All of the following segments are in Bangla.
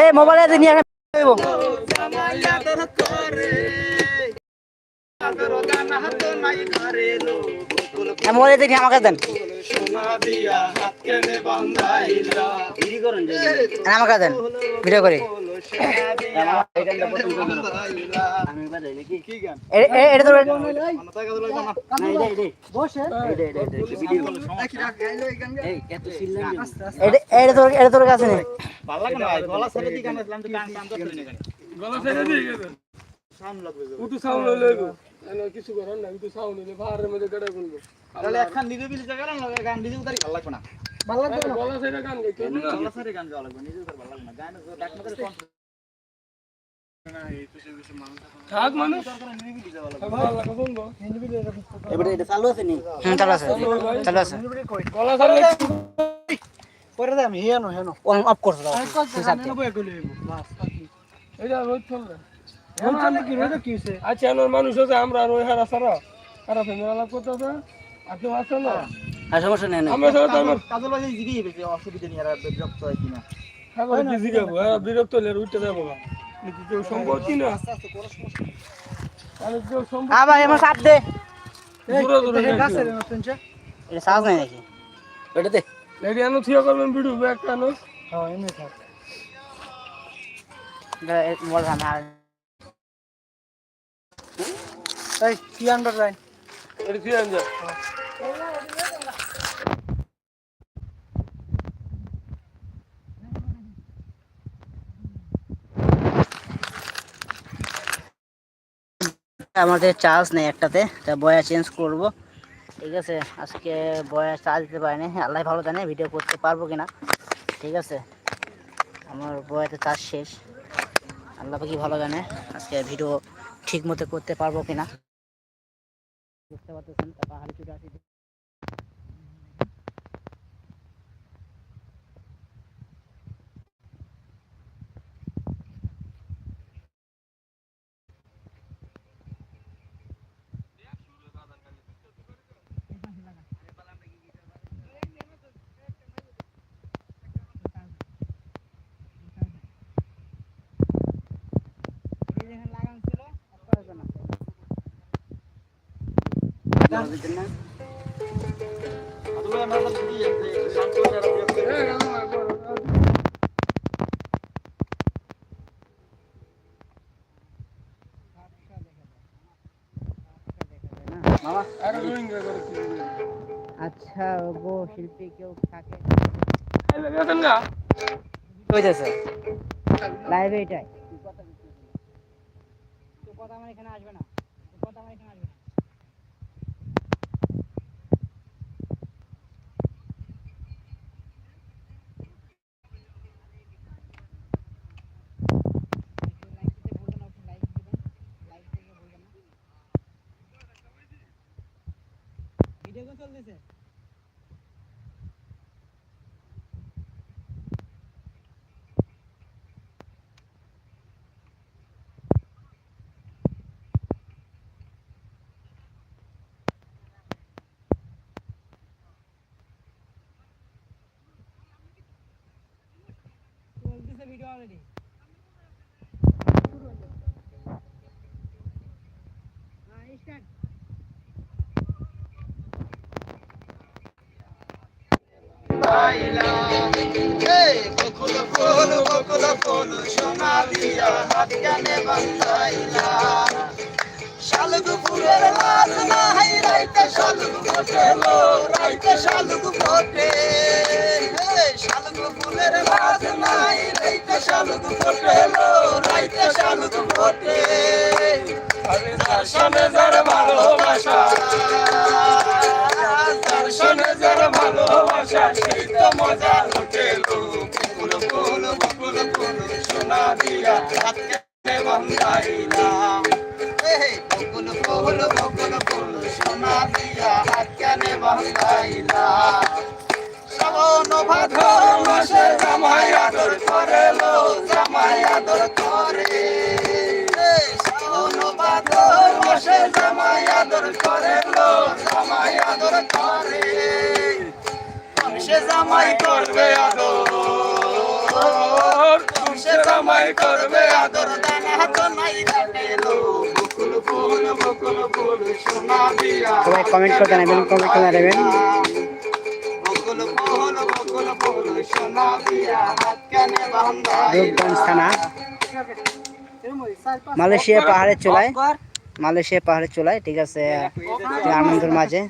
এই মোবাইলে নিয়ে মোবাইলে দেখি আমাকে দেন। আমাকে দেন ভিডিও করে। এটা তোর এটা- এটা তোর এটা তোর কাছে নেই গলা ছেড়ে দিয়ে কিছু করার না উঠু সাউন্ড হইলে মধ্যে না গান নিজে উতারি ভালো না গলা ছেড়ে গান গাইতে না গলা সারে গান গাওয়া লাগবে নিজে ভালো লাগবে না। গান ডাক না করে থাক মানুষ। ভালো লাগে শুনব এবারে এটা চালু আছে নি? হুম চালু আছে। চালু আছে গলা ছাড়লে পরে দে আমি হেনো হেনো অফ করছ দাও। এটা রোজ চলবে। আচ্ছা মানুষ আছে আমরা আর ওই হারা সারা হারা ফেমিলা লাভ করতে আছে আর কেউ না? আর সমস্যা নেই আমার সাথে তো আমার কাজল বাজে জিগিয়ে বেশি অসুবিধা নেই আর বিরক্ত হয় কিনা। খাবার কি জিগাবো হ্যাঁ বিরক্ত হলে উঠতে যাব না। নাকি কেউ না? তাহলে কেউ সম্পত্তি আবার এমন চাপ দে। দূরে দূরে যাইতে হবে। এটা সাজ নাই নাকি? ওটা দে। লেডি আনো থিয়া করবেন ভিডিও ব্যাগ আনো। বল আমি কি আনবার যাই। এটা থিয়া আন আমাদের চার্জ নেই একটাতে, তা বয়া চেঞ্জ করব। ঠিক আছে, আজকে বয়া চার্জ দিতে পারিনি। আল্লাহ ভালো জানে ভিডিও করতে পারব কিনা। ঠিক আছে, আমার বয়াতে চার্জ শেষ। আল্লাহ কি ভালো জানে আজকে ভিডিও ঠিক মতো করতে পারব কিনা। বুঝতে পারতেছেন পাহাড়ি চুটে আছে কাজল আমরা তো জিগিয়ে শান্ত হয়ে আর বিরক্ত হয়ে মামা আর রোহিঙ্গা করে কি আচ্ছা গো শিল্পী কেউ থাকে? হইতেছে লাইভে এটাই কথা আমার এখানে আসবে না। কথা আমার এখানে আসবে না ভিডিও চলতেছে চলতেছে ভিডিও অলরেডি স্টার্ট বকুল ফুল বকুল ফুল সোনা দিয়া হাত কানে বান্ধাইলা শালুক ফুলের লাল নাই রাইতে শালুক ফোটে লো রাইতে শালুক ফোটে শালুক ফুলের লাল নাই, রাইতে শালুক ফোটে লো রাইতে শালুক ফোটে। মজা লুটেলো। ফুল ফুল ফুল ফুল সোনা দিয়া করে লো জামাই আদর করে শ্রাবণ ভাদ্র জামাই আদর করে লো জামাই আদর করে সে জামাই করবে কমেন্ট করে জানাবেন কমেন্ট করে জানাবেন। রূপগঞ্জ থানা মালয়েশিয়া পাহাড়ের চূড়ায় মালয়েশিয়া পাহাড়ের চূড়ায় ঠিক আছে। আনন্দের মাঝে।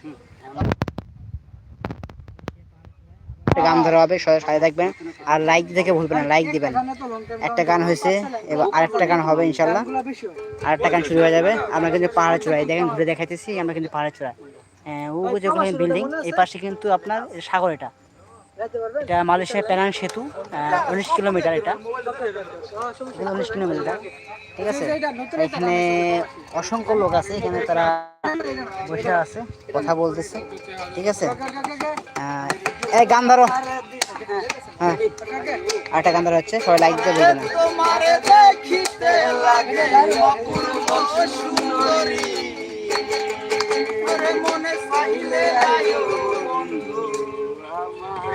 গান ধরা হবে সবাই সাথে থাকবেন। আর লাইক দেখে ভুলবেন না লাইক দিবেন। একটা গান হয়েছে এবার আরেকটা গান হবে ইনশাল্লাহ। আরেকটা গান শুরু হয়ে যাবে। আমরা কিন্তু পাহাড়ে চূড়ায় দেখেন ঘুরে দেখাইতেছি আমরা কিন্তু পাহাড়ের চূড়ায় হ্যাঁ, ও যেগুলো বিল্ডিং এই পাশে কিন্তু আপনার সাগর এটা। এটা মালয়েশিয়া প্যানাং সেতু উনিশ কিলোমিটার এটা। উনিশ কিলোমিটার, ঠিক আছে? এখানে অসংখ্য লোক আছে, এখানে তারা বসে আছে, কথা বলতেছে, ঠিক আছে? এই গান ধরো। হ্যাঁ আরেকটা গান ধরা হচ্ছে, সবাই লাইক দিয়ে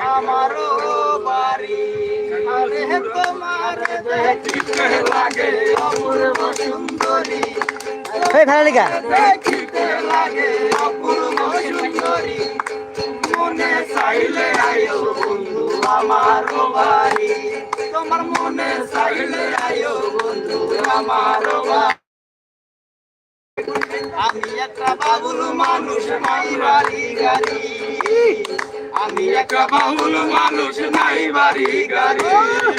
আমারও বাড়ি। আরে তোমারে দেখিতে লাগে অপূর্ব সুন্দরী। এই ভালো লিগা দেখিতে লাগে অপূর্ব সুন্দরী। মনে চাইলে আয়ো বন্ধু আমার বাড়ি। তোমার মনে চাইলে আয়ো বন্ধু আমার বাড়ি। আমি একটা বাবুল মানুষ নাই বাড়ি গাড়ি। আমি একটা বাবুল মানুষ নাই বাড়ি গাড়ি।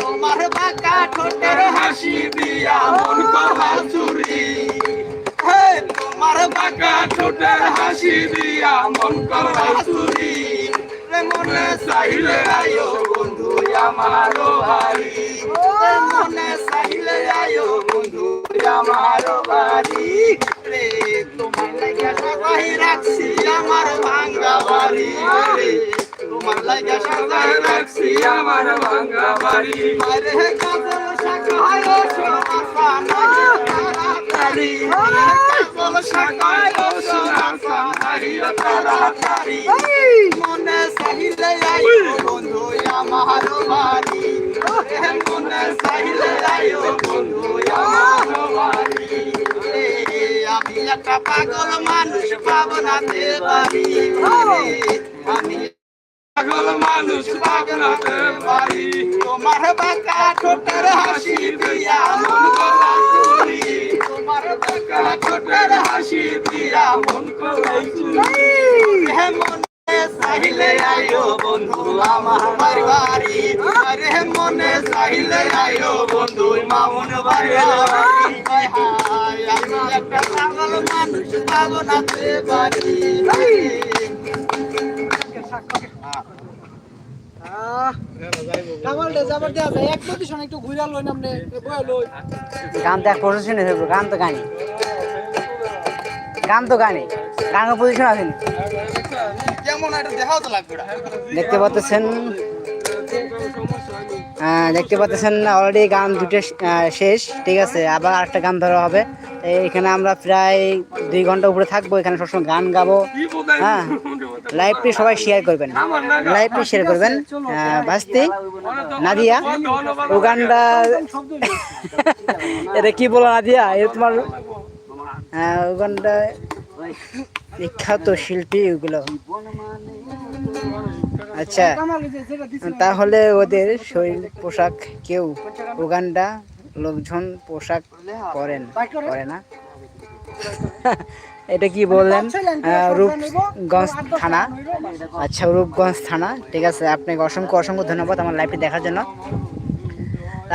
তোমার বাঁকা ঠোঁটের হাসি দিয়া মন করা চুরি। তোমার বাঁকা ঠোঁটের হাসি দিয়া মন করা চুরি। মনে চাইলে আয়ো বন্ধু আমার বাড়ি। মনে চাইলে আয়ো বন্ধু আমার বাড়ি। রে তোমার লাগে সবাই রাখছি আমার ভাঙ্গা বাড়ি। তোমার লাগে সবাই রাখছি আমার ভাঙ্গা বাড়ি আরে কাজল শাখায় সোনা তাড়াতাড়ি কাজল শাখায় সোনা তাড়াতাড়ি মনে চাইলে আইও বন্ধু আমার বাড়ি মনে বন্ধু আমার বাড়ি আমি একটা পাগল মানুষ পাবনাতে বাড়ি। আমি পাগল মানুষ পাগলাতে বাড়ি। তোমার বাঁকা ঠোঁটের হাসি দিয়া মন করা চুরি। তোমার বাঁকা ঠোঁটের হাসি দিয়া মন করা চুরি। হে মনে চাইলে আয়ো বন্ধু, আমার বাড়ি। আরে মনে চাইলে আয়ো বন্ধু, মামুন বাড়ি। একটা পাগল মানুষ পাবনাতে বাড়ি। গান তো এক পজিশন গান তো গানি গান তো গানি গান পজিশন আছে নি। কেমন একটা দেখাও তো লাগবে দেখতে পাচ্ছেন আহ, দেখতে পাচ্ছেন অলরেডি গান দুটো শেষ ঠিক আছে। আবার আরেকটা গান ধরা হবে। এখানে আমরা প্রায় দুই ঘণ্টা উপরে থাকব এখানে সবসময় গান গাবো। হ্যাঁ। লাইভটি সবাই শেয়ার করবেন। লাইভটি শেয়ার করবেন ভাস্তি নাদিয়া, উগান্ডা এটা কি বলো নাদিয়া? এটা তোমার উগান্ডা বিখ্যাত শিল্পী ওগুলো আচ্ছা তাহলে ওদের শরীর পোশাক কেউ উগান্ডা লোকজন পোশাক পরেন, পরে না? এটা কি বললেন? রূপগঞ্জ থানা। আচ্ছা রূপগঞ্জ থানা। ঠিক আছে আপনাকে অসংখ্য অসংখ্য ধন্যবাদ আমার লাইভটি দেখার জন্য।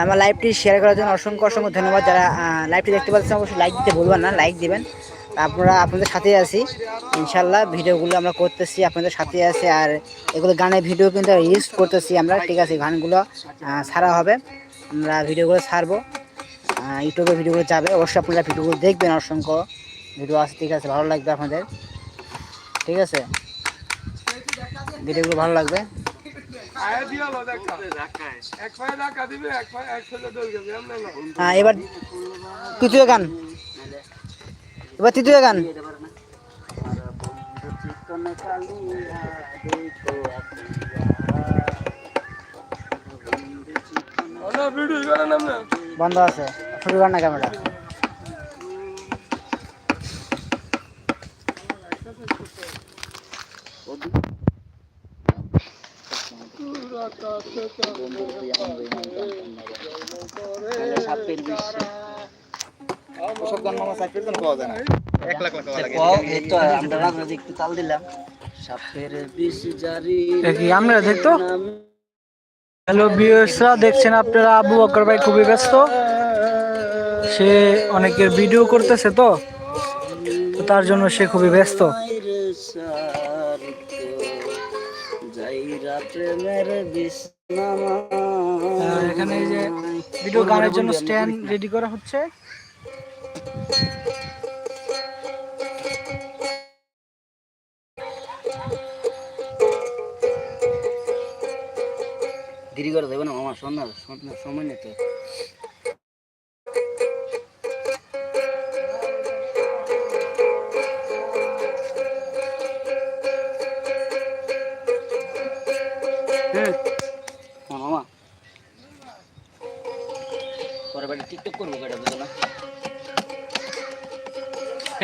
আমার লাইভটি শেয়ার করার জন্য অসংখ্য অসংখ্য ধন্যবাদ। যারা লাইভটি দেখতে পাচ্ছেন অবশ্যই লাইক দিতে ভুলবেন না লাইক দিবেন। আপনারা আপনাদের সাথেই আছি। ইনশাল্লাহ ভিডিওগুলো আমরা করতেছি আপনাদের সাথে আছি। আর এগুলো গানের ভিডিও কিন্তু ইউজ করতেছি আমরা ঠিক আছে গানগুলো ছাড়া হবে। আমরা ভিডিওগুলো ছাড়বো। ইউটিউবে ভিডিওগুলো যাবে। অবশ্যই আপনারা ভিডিওগুলো দেখবেন অসংখ্য। ভিডিও আছে ঠিক আছে ভালো লাগবে আপনাদের। ঠিক আছে? ভিডিওগুলো ভালো লাগবে। হ্যাঁ এবার তৃতীয় গান। এবার তৃতীয় গান। বন্ধ আছে শুরু কর না ক্যামেরা। সাপের বিষে ওসব গান মামা সাইকেল তো পাওয়া যায় না এক লাখ লাখ এই তো আমরা রাত্রে একটু তাল দিলাম। সাপের বিষ জারি কি আমরা দেখতো। হ্যালো ভিউয়ার্সরা দেখছেন আপনারা আবু বকর ভাই খুবই ব্যস্ত। সে অনেকের ভিডিও করতেছে তো তো তার জন্য সে খুবই ব্যস্ত। যাই রাত্রে মেরে বিছনামা আর এখানে এই যে ভিডিও গানের জন্য স্ট্যান্ড রেডি করা হচ্ছে। দেরি করে দেবে না আমার সন্ধ্যা সময় নেই তো।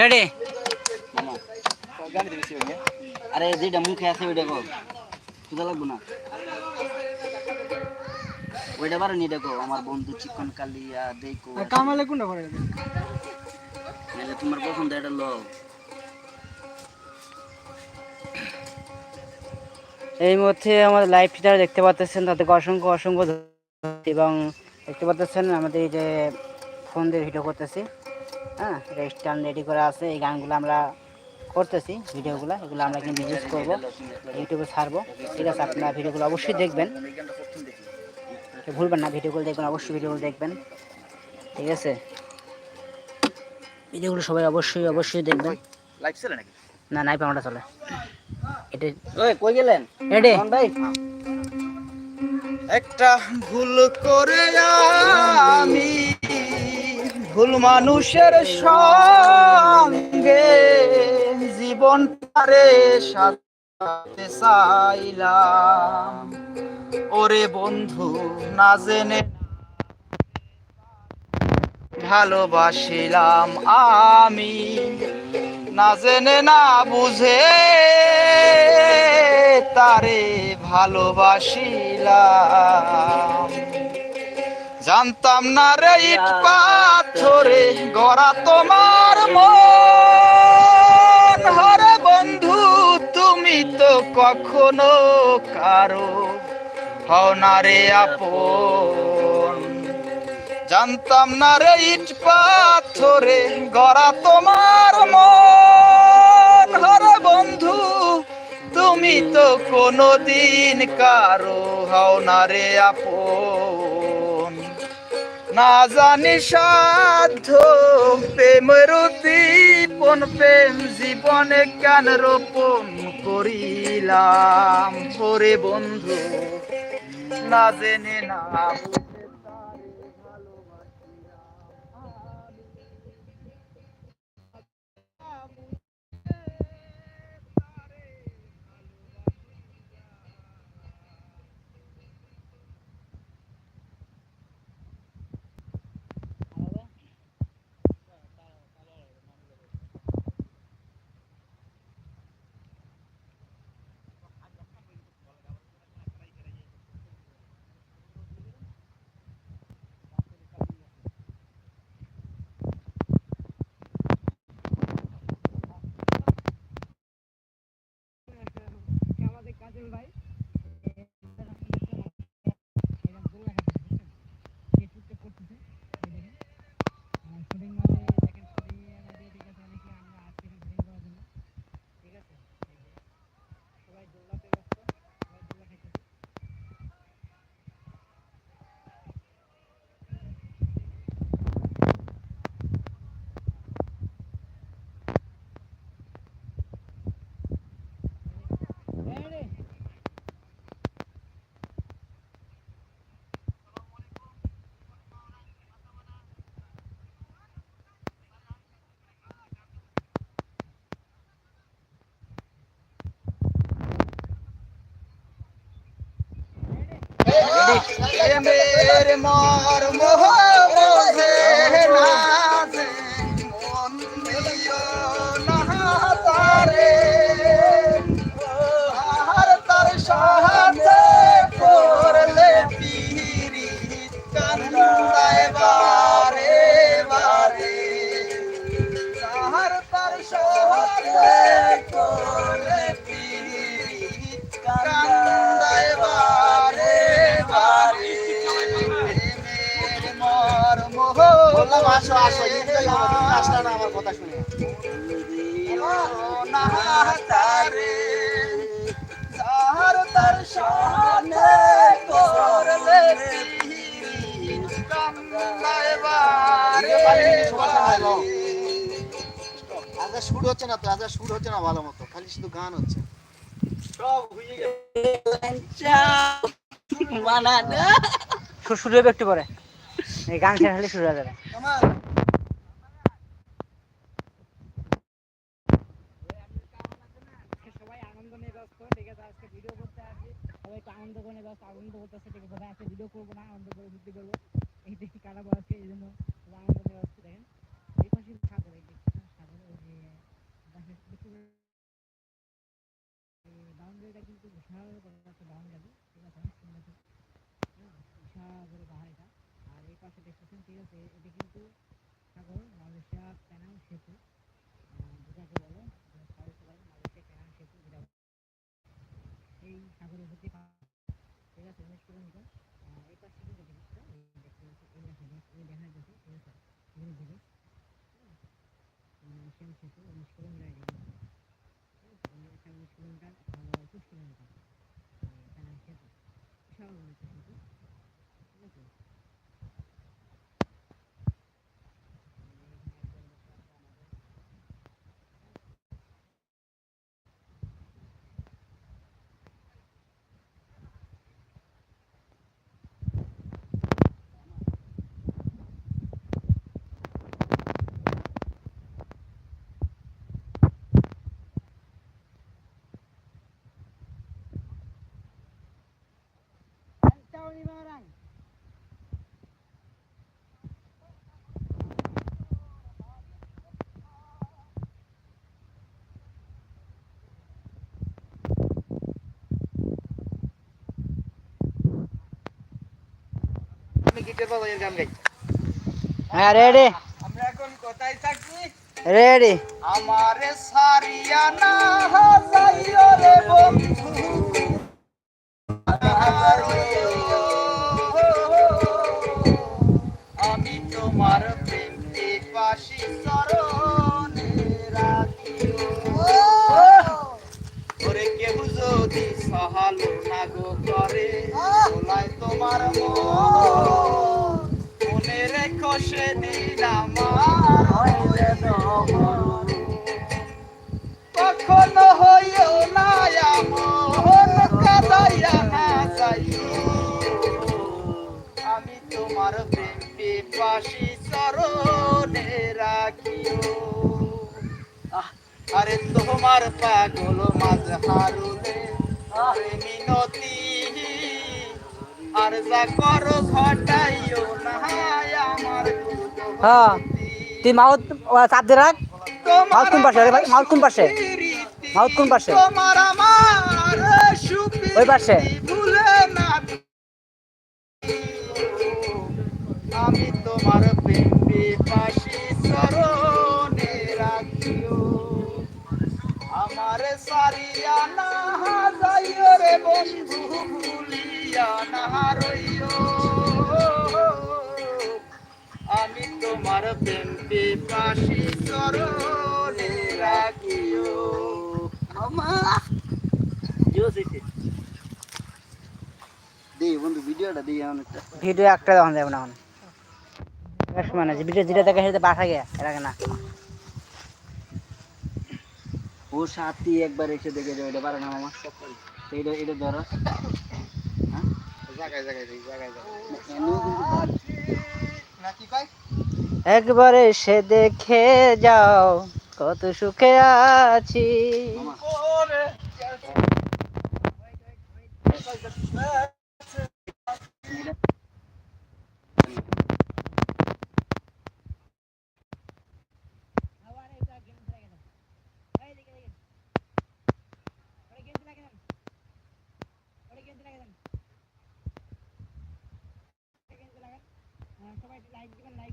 রেডি আরে যেটা মুখে আছে ওইটা কো। কোথা লাগবো না। ওইটা পারো নি দেখো আমার বন্ধু চিকন কালিয়া দেখো কামালে কোনটা করে নাহলে তোমার পছন্দ এটা লো এই মধ্যে আমাদের লাইভ যারা দেখতে পাচ্ছেন তাদেরকে অসংখ্য অসংখ্য এবং দেখতে পাচ্ছেন আমাদের এই যে ফোন দিয়ে ভিডিও করতেছি। হ্যাঁ এটা স্ট্যান্ড রেডি করা আছে এই গানগুলো আমরা করতেছি ভিডিওগুলো এগুলো আমরা কিন্তু ইউজ করব ইউটিউবে ছাড়বো। ঠিক আছে আপনারা ভিডিওগুলো অবশ্যই দেখবেন। ভুলবেন না ভিডিওগুলো দেখবেন অবশ্যই ভিডিওগুলো দেখবেন। ঠিক আছে? ভিডিওগুলো সবাই অবশ্যই অবশ্যই দেখবেন। লাইভ চলে নাকি? না নাই পাওয়াটা চলে। এটা ওই কই গেলেন? এডে ভাই। একটা ভুল করে আমি ভুল মানুষের সঙ্গে জীবন পারে সাথে চাইলাম। ওরে বন্ধু, না জেনে ভালোবাসিলাম আমি, না জেনে না বুঝে তারে ভালোবাসিলাম। জানতাম না রে ইট পাথরে গড়া তোমার মন। হরে বন্ধু তুমি তো কখনো কারও হও না রে আপন। জানতাম না রে ইট পাথরে গড়া তোমার মন। হরে বন্ধু তুমি তো কোনোদিন কারও হও না রে আপন। না জানি সাধ্য প্রেমের দীপন প্রেম জীবনে কেন রোপণ করিলাম? ওরে বন্ধু, না জেনে না প্রেমের মর্ম বোঝে না তারে তার তার করলে শুট হচ্ছে না তো আজকে শুট হচ্ছে না ভালো মতো খালি শুধু গান হচ্ছে। শুরু শুরু হবে একটু পরে। এই গান শেষ হলে শুরু হয়ে যাবে সবাই আনন্দ নিয়ে ঠিক আছে, আজকে ভিডিও করতে আসি। সবাই একটু আনন্দ করে ব্যস্ত আনন্দ করতেছে ঠিক আছে আজকে ভিডিও করব না, আনন্দ করে ঘুরতে করব এই দেখি কারা বয়সে এই জন্য আনন্দ নিয়ে ব্যস্ত দেখেন। এই পাশে সাগর এই সাগর ওই যে বাউন্ডারিটা কিন্তু বিশাল বড় একটা বাউন্ডারি, ঠিক আছে, অনেক সুন্দর বিশাল বড় পাহাড় এটা। আর এই পাশে দেখতেছেন, ঠিক আছে, এটা কিন্তু সাগর, মালয়েশিয়া প্যানাম সেতু। যেটাকে বলে মালয়েশিয়া প্যানাম সেতু, যেটা এই সাগরে হতে পারে। ঠিক আছে উনিশ কিলোমিটার। এই পাশে এই দেখতে পাচ্ছেন, এই এই দেখা যাচ্ছে ঠিক আছে? এগুলো দিকে মালয়েশিয়ান সেতু উনিশ কিলোমিটার ঠিক আছে কিলোমিটার ভালো একুশ কিলোমিটার প্যানাম সেতু বিশাল বড় একটা সেতু ঠিক আছে আমি গিটার বাজাই গান গাই। হ্যাঁ রেডি আমরা এখন কোথায় থাকি? রেডি আমারে সারিয়া না যাইও রে বন্ধু। আমি তোমার প্রেম পাশি চরণে রাখিও। ওরে কেউ যদি সহালো না গো করে তোমার মন। সেদিন আমার হইলে। কখনো হইও না এমন কাদাইয়া না আমি তোমার প্রেম পাশি আরে তোমার পাগল মাঝ হারুলে আরে মিনতি আর যা করো ঘটাইও না হ্যাঁ। তুই মাউথ চাপ দিয়ে রাখ মাউথ কোন পাশে মাউথ কোন পাশে? মাউথ কোন পাশে? ওই পাশে। আমি তোমার প্রেমে পাশে চরণে রাখিও আমার সারিয়া না যাইও রে বন্ধু ভুলিয়া না রইও আমি তোমার প্রেমে পাশে চরণে রাখিও। ভিডিও একটা দেখানো যাবে না এখন। বেশ মানে যে ভিডিও যেটা দেখে সেটা বাসা গিয়ে আগে না ও সাথী একবার এসে দেখে যাবে এটা পারে না মামা? এইটা এটা ধরো। হ্যাঁ? জায়গায় জায়গায় জায়গায় জায়গায়। এমনিও কিন্তু পারে। নাকি কয়? একবার এসে দেখে যাও কত সুখে আছি। সবাই লাইক দিবেন লাইক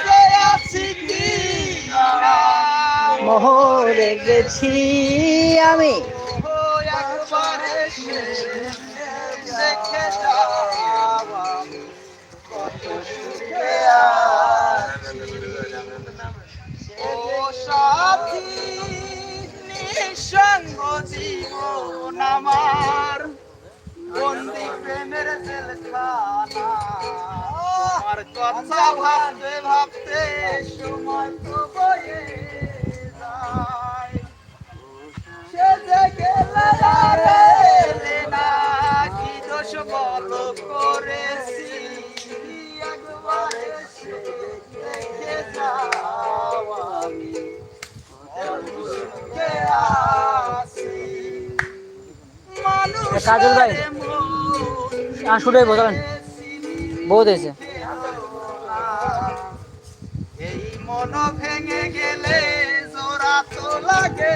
মোহরে গেছি আমি। আমার। কথা ভাবতে ভাবতে সময় তো বয়ে। কাজল ভাই। আহ, শুটাই বোঝাবেন বহুত হয়েছে এই মন ভেঙে গেলে জোড়া তো লাগে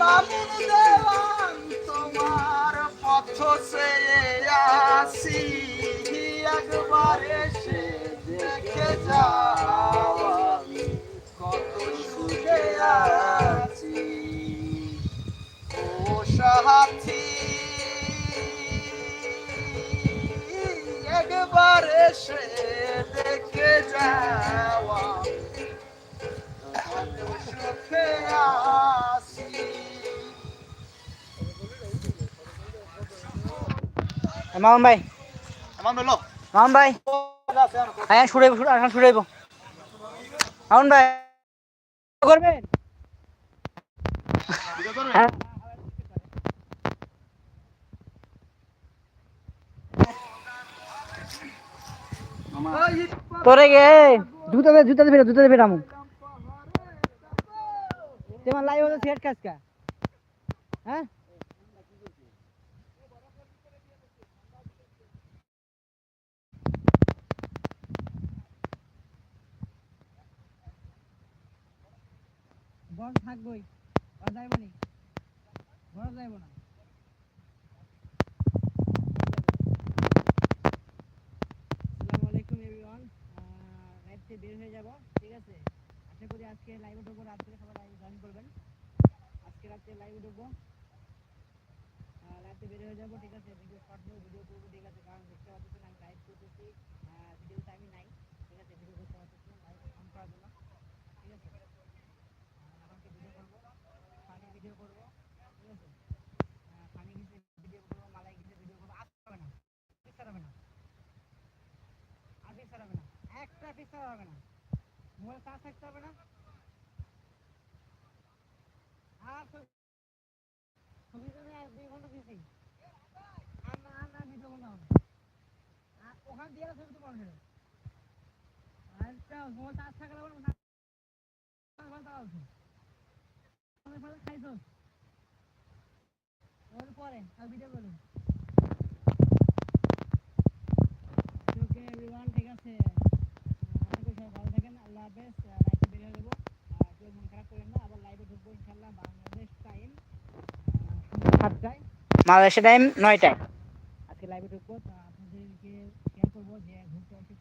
মামুন তোমার পথ সে আসি। একবার এসে দেখে যাও আমি কত সুখে আছি। ও সাথী একবার এসে দেখে যাওয়া কত সুখে মামুন ভাই। মামুন ভাই হ্যাঁ শুটাইব এখন শুটাইব মামুন ভাই করবেন? তোরে গে। জুতা দে জুতা দে জুতা দে আমু তোমার লাইভ হতে সেট কাজ কা। হ্যাঁ? বল থাকবই, আর যাইব নি? ঘর যাইব না? আসসালামু আলাইকুম এভরিওয়ান। থেকে বের হয়ে যাব, ঠিক আছে? আশা করি আজকে লাইভে ঢুকবো, রাত্রে সবাই লাইভ জয়েন করবেন। আজকে রাত্রে লাইভে ঢুকবো। লাইভে বের হয়ে যাব, ঠিক আছে? ভিডিও শর্ট নিয়ে ভিডিও করব, ঠিক আছে? কারণ দেখতে পাচ্ছেন আমি লাইভ করতেছি। ভিডিও টাইমই নাই, ঠিক আছে? ভিডিও করতে পারতেছি লাইভ অন করার জন্য ঠিক আছে আমাকে ভিডিও করব ফানি ভিডিও করব ঠিক আছে ফানি কিছু ভিডিও করব মালাই কিছু ভিডিও করব আসতে হবে না পিছার হবে না আর পিছার হবে না পিছার হবে না। মোবাইল চার্জ থাকতে হবে না। আর তো- ছবি তো নেই, দুই ঘণ্টা দিয়েছি আর না তো। বন্ধ আর মোবাইল চার্জ থাকলে বলব সবাই ভালো থাকেন আল্লাহ হাফেজ লাইভে বের হয়ে যাব। কেউ মন খারাপ করেন না আবার লাইভে ঢুকবো ইনশাল্লাহ বাংলাদেশ টাইম সাতটায়। বাংলাদেশের টাইম নয়টায়। আজকে লাইভে ঢুকবো আপনাদেরকে শেয়ার করব যে ঘুরতে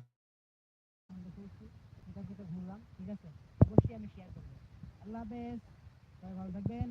কোথাও ঘুরলাম ঠিক আছে? অবশ্যই আমি শেয়ার করব। আল্লাহ হাফেজ সবাই ভালো থাকবেন।